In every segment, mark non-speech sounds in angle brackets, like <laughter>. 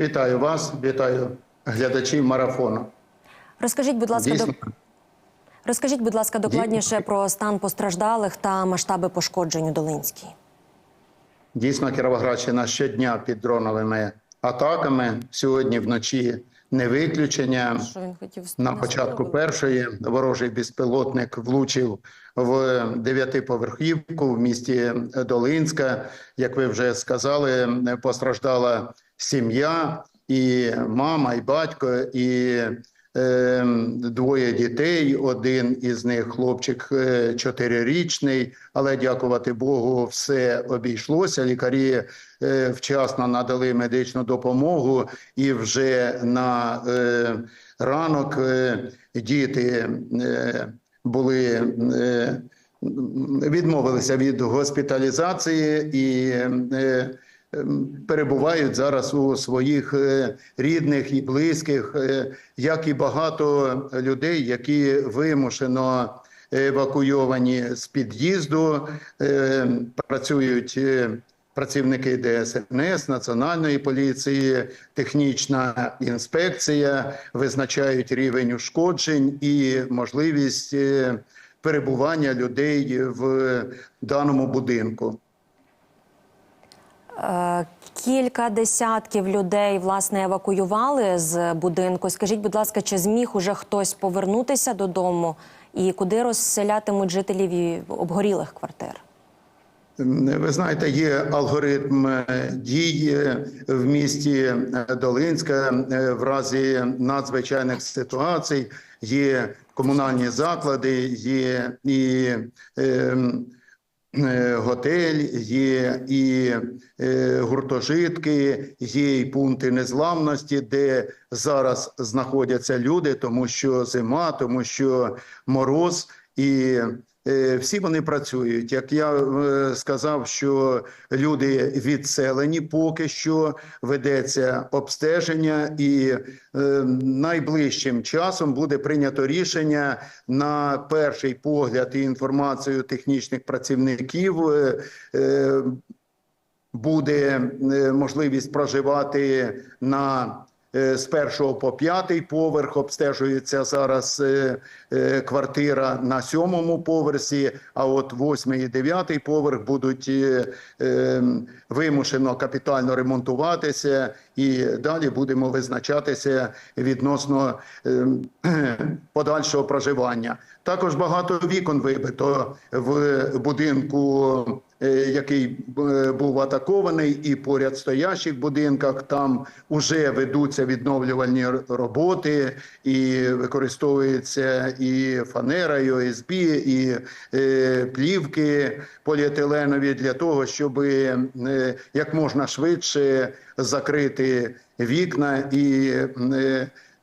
Вітаю вас, вітаю глядачів марафону. Розкажіть, будь ласка, Дійсно, до... розкажіть, будь ласка, докладніше про стан постраждалих та масштаби пошкоджень у Долинській. дійсно Кіровоградщина щодня під дроновими атаками. Сьогодні вночі не виключення. На початку першої ворожий безпілотник влучив в дев'ятиповерхівку в місті Долинська. Як ви вже сказали, постраждала сім'я, і мама, і батько, і е, двоє дітей. Один із них хлопчик е, чотирирічний, але дякувати Богу, все обійшлося. Лікарі е, вчасно надали медичну допомогу, і вже на е, ранок е, діти е, були. Е, відмовилися від госпіталізації і е, перебувають зараз у своїх е, рідних і близьких, е, як і багато людей, які вимушено евакуйовані з під'їзду, е, працюють. Працівники ДСНС, Національної поліції, технічна інспекція визначають рівень ушкоджень і можливість перебування людей в даному будинку. Е, Кілька десятків людей власне евакуювали з будинку. Скажіть, будь ласка, чи зміг уже хтось повернутися додому і куди розселятимуть жителів обгорілих квартир? Ви знаєте, є алгоритм е, дій в місті е, Долинська в разі надзвичайних ситуацій. Є комунальні заклади, є і е, готель, є і е, гуртожитки, є і пункти незламності, де зараз знаходяться люди, тому що зима, тому що мороз і. Е, Всі вони працюють. Як я е, сказав, що люди відселені, поки що ведеться обстеження, і е, найближчим часом буде прийнято рішення на перший погляд і інформацію технічних працівників. Буде можливість проживати на з першого по п'ятий поверх обстежується зараз е, е, квартира на сьомому поверсі. А от восьмий і дев'ятий поверх будуть е, е, вимушено капітально ремонтуватися, і далі будемо визначатися відносно е, <clears throat> подальшого проживання. Також багато вікон вибито в будинку е, який е, був атакований, і поряд стоящих будинках. Там вже ведуться відновлювальні роботи, і використовується і фанера, і ОСБ, і е, плівки поліетиленові для того, щоб е, як можна швидше закрити вікна і е,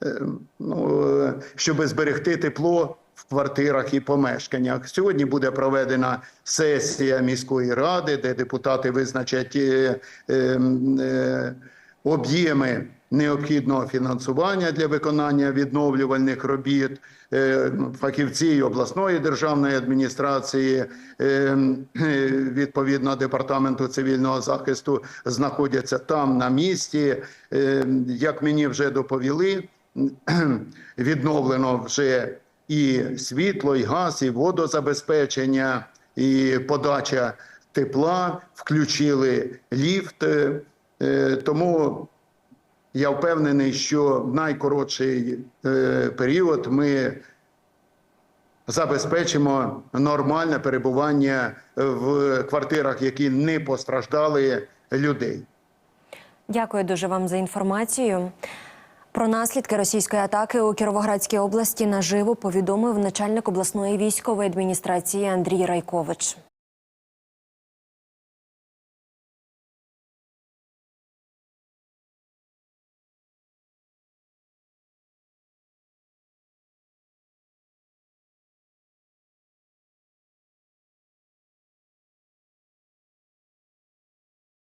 е, ну, е, щоб зберегти тепло квартирах і помешканнях. Сьогодні буде проведена сесія міської ради, де депутати визначать е, е, е, об'єми необхідного фінансування для виконання відновлювальних робіт. Е, Фахівці обласної державної адміністрації е, е, відповідно департаменту цивільного захисту знаходяться там на місці. Е, Як мені вже доповіли, <clears throat> відновлено вже і світло, і газ, і водозабезпечення, і подача тепла, включили ліфт. Е, Тому я впевнений, що в найкоротший е, період ми забезпечимо нормальне перебування в квартирах, які не постраждали людей. Дякую дуже вам за інформацію. Про наслідки російської атаки у Кіровоградській області наживо повідомив начальник обласної військової адміністрації Андрій Райкович.